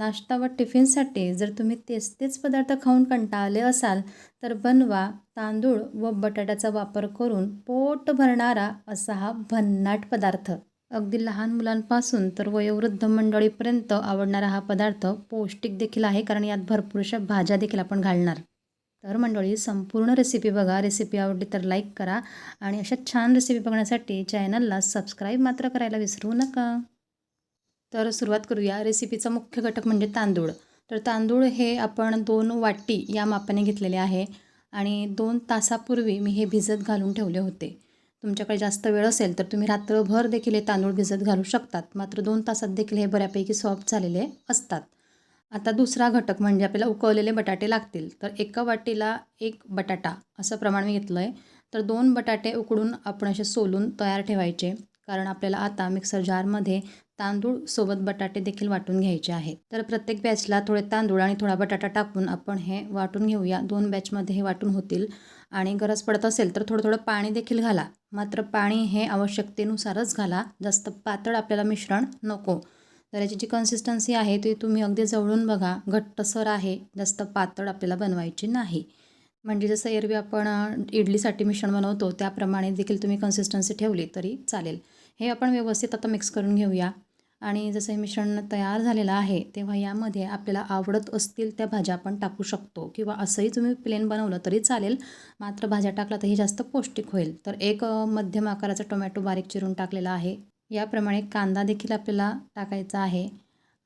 नाश्ता व टिफिनसाठी जर तुम्ही तेच तेच पदार्थ खाऊन कंटाळले असाल तर बनवा तांदूळ व बटाट्याचा वापर करून पोट भरणारा असा हा भन्नाट पदार्थ. अगदी लहान मुलांपासून तर वयोवृद्ध मंडळीपर्यंत आवडणारा हा पदार्थ पौष्टिक देखील आहे कारण यात भरपूरशा भाज्या देखील आपण घालणार. तर मंडळी संपूर्ण रेसिपी बघा. रेसिपी आवडली तर लाईक करा आणि अशा छान रेसिपी बघण्यासाठी चॅनलला सबस्क्राईब मात्र करायला विसरू नका. तर सुरुवात करूया. रेसिपीचा मुख्य घटक म्हणजे तांदूळ. तर तांदूळ हे आपण दोन वाटी या मापाने घेतलेले आहे आणि दोन तासापूर्वी मी हे भिजत घालून ठेवले होते. तुमच्याकडे जास्त वेळ असेल तर तुम्ही रात्रभर देखील हे तांदूळ भिजत घालू शकतात. मात्र दोन तासात देखील हे बऱ्यापैकी सॉफ्ट झालेले असतात. आता दुसरा घटक म्हणजे आपल्याला उकळलेले बटाटे लागतील. तर एका वाटीला एक बटाटा असं प्रमाण मी घेतलं आहे तर दोन बटाटे उकडून आपण असे सोलून तयार ठेवायचे. कारण आपल्याला आता मिक्सर जारमध्ये तांदूळ सोबत बटाटे देखील वाटून घ्यायचे आहेत तर प्रत्येक बॅचला थोडे तांदूळ आणि थोडा बटाटा टाकून आपण हे वाटून घेऊया. दोन बॅचमध्ये हे वाटून होतील. आणि गरज पडत असेल तर थोडं थोडं पाणी देखील घाला. मात्र पाणी हे आवश्यकतेनुसारच घाला. जास्त पातळ आपल्याला मिश्रण नको. तर याची जी कन्सिस्टन्सी आहे ती तुम्ही अगदी जवळून बघा. घट्टसर आहे. जास्त पातळ आपल्याला बनवायची नाही. म्हणजे जसं एरवी आपण इडलीसाठी मिश्रण बनवतो त्याप्रमाणे देखील तुम्ही कन्सिस्टन्सी ठेवली तरी चालेल. हे आपण व्यवस्थित आता मिक्स करून घेऊया. आणि जसं हे मिश्रण तयार झालेलं आहे तेव्हा यामध्ये आपल्याला आवडत असतील त्या भाज्या आपण टाकू शकतो. किंवा असंही तुम्ही प्लेन बनवलं तरी चालेल मात्र भाज्या टाकला तर हे जास्त पौष्टिक होईल. तर एक मध्यम आकाराचा टोमॅटो बारीक चिरून टाकलेला आहे. याप्रमाणे कांदा देखील आपल्याला टाकायचा आहे.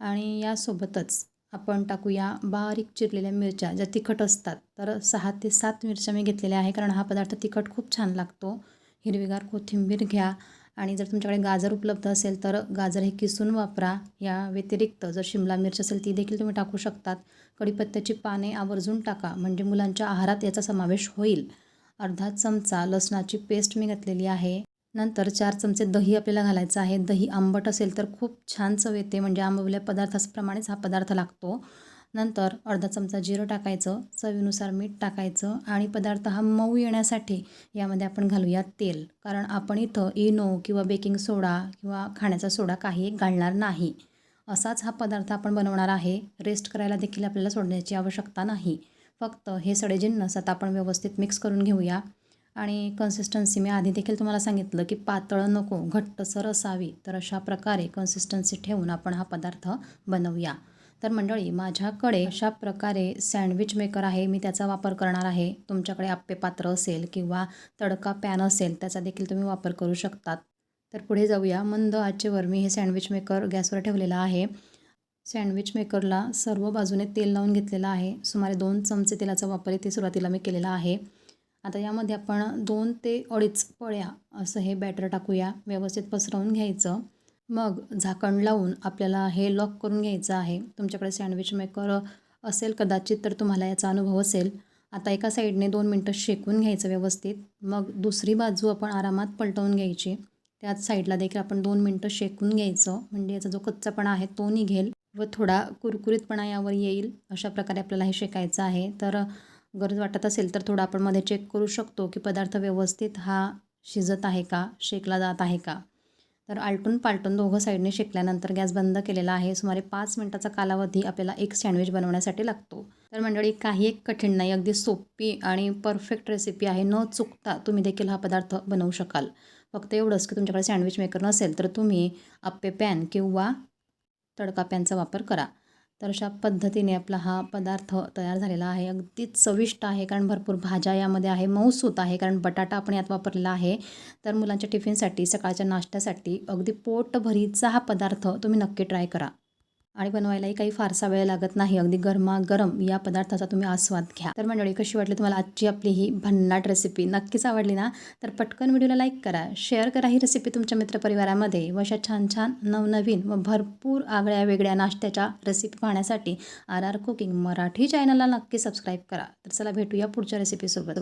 आणि यासोबतच आपण टाकूया बारीक चिरलेल्या मिरच्या ज्या तिखट असतात. तर सहा ते सात मिरच्या मी घेतलेल्या आहे कारण हा पदार्थ तिखट खूप छान लागतो. हिरवीगार कोथिंबीर घ्या. आणि जर तुमच्याकडे गाजर उपलब्ध असेल तर गाजर हे किसून वापरा. या व्यतिरिक्त जर शिमला मिरची असेल ती देखील तुम्ही टाकू शकतात. कढीपत्त्याची पाने आवर्जून टाका म्हणजे मुलांच्या आहारात याचा समावेश होईल. अर्धा चमचा लसणाची पेस्ट मी घातलेली आहे. नंतर चार चमचे दही आपल्याला घालायचं आहे. दही आंबट असेल तर खूप छान चव येते म्हणजे आंबवल्या पदार्थाप्रमाणेच हा पदार्थ लागतो. नंतर अर्धा चमचा जिरं टाकायचं चवीनुसार मीठ टाकायचं आणि पदार्थ हा मऊ येण्यासाठी यामध्ये आपण घालूया तेल. कारण आपण इथं इनो किंवा बेकिंग सोडा किंवा खाण्याचा सोडा काही घालणार नाही. असाच हा पदार्थ आपण बनवणार आहे. रेस्ट करायला देखील आपल्याला सोडण्याची आवश्यकता नाही. फक्त हे सडे जिन्नस आता आपण व्यवस्थित मिक्स करून घेऊया. आणि कन्सिस्टन्सी मी आधी देखील तुम्हाला सांगितलं की पातळ नको घट्टसर असावी. तर अशा प्रकारे कन्सिस्टन्सी ठेवून आपण हा पदार्थ बनवूया. तर मंडळी माझ्याकडे अशा प्रकारे सँडविच मेकर आहे. मी त्याचा वापर करणार आहे. तुमच्याकडे आप्पे पात्र असेल किंवा तडका पॅन असेल त्याचा देखील तुम्ही वापर करू शकतात. तर पुढे जाऊया. मंद आचेवर मी हे सँडविच मेकर गॅसवर ठेवलेला आहे. सँडविच मेकरला सर्व बाजूने तेल लावून घेतलेलं आहे. सुमारे दोन चमचे तेलाचा वापर इथे सुरुवातीला मी केलेला आहे. आता यामध्ये आपण दोन ते अडीच पळ्या असं हे बॅटर टाकूया. व्यवस्थित पसरवून घ्यायचं. मग झाकण लावून आपल्याला हे लॉक करून घ्यायचं आहे. तुमच्याकडे सँडविच मेकर असेल कदाचित तर तुम्हाला याचा अनुभव असेल. आता एका साईडने दोन मिनटं शेकून घ्यायचं व्यवस्थित. मग दुसरी बाजू आपण आरामात पलटवून घ्यायची. त्याच साईडला देखील आपण दोन मिनटं शेकून घ्यायचं. म्हणजे याचा जो कच्चापणा आहे तो निघेल व थोडा कुरकुरीतपणा यावर येईल. अशा प्रकारे आपल्याला हे शेकायचं आहे. तर गरज वाटत असेल तर थोडं आपण मध्ये चेक करू शकतो की पदार्थ व्यवस्थित हा शिजत आहे का? शेकला जात आहे का? तर आलटून पालटून दोघं साईडने शेकल्यानंतर गॅस बंद केलेला आहे. सुमारे पाच मिनटाचा कालावधी आपल्याला एक सँडविच बनवण्यासाठी लागतो. तर मंडळी काही एक कठीण नाही. अगदी सोपी आणि परफेक्ट रेसिपी आहे. न चुकता तुम्ही देखील हा पदार्थ बनवू शकाल. फक्त एवढंच की तुमच्याकडे सँडविच मेकर नसेल तर तुम्ही अप्पे पॅन किंवा तडका पॅनचा वापर करा. तर अशा पद्धतीने आपला हा पदार्थ तयार झालेला आहे. अगदीच चविष्ट आहे कारण भरपूर भाज्या यामध्ये आहे मऊस होत आहे कारण बटाटा आपण यात वापरलेला आहे. तर मुलांच्या टिफिनसाठी सकाळच्या नाश्त्यासाठी अगदी पोटभरीचा हा पदार्थ तुम्ही नक्की ट्राय करा. आणि बनवायलाही काही फारसा वेळ लागत नाही. अगदी गरमागरम या पदार्थाचा तुम्ही आस्वाद घ्या. तर मंडळी कशी वाटली तुम्हाला आजची आपली ही भन्नाट रेसिपी नक्कीच आवडली ना? तर पटकन व्हिडिओला लाईक करा. शेअर करा ही रेसिपी तुमच्या मित्रपरिवारामध्ये. व अशा छान छान नवनवीन व भरपूर आगळ्या वेगळ्या नाश्त्याच्या रेसिपी पाहण्यासाठी आर आर कुकिंग मराठी चॅनलला नक्की सबस्क्राईब करा. तर चला भेटूया पुढच्या रेसिपीसोबत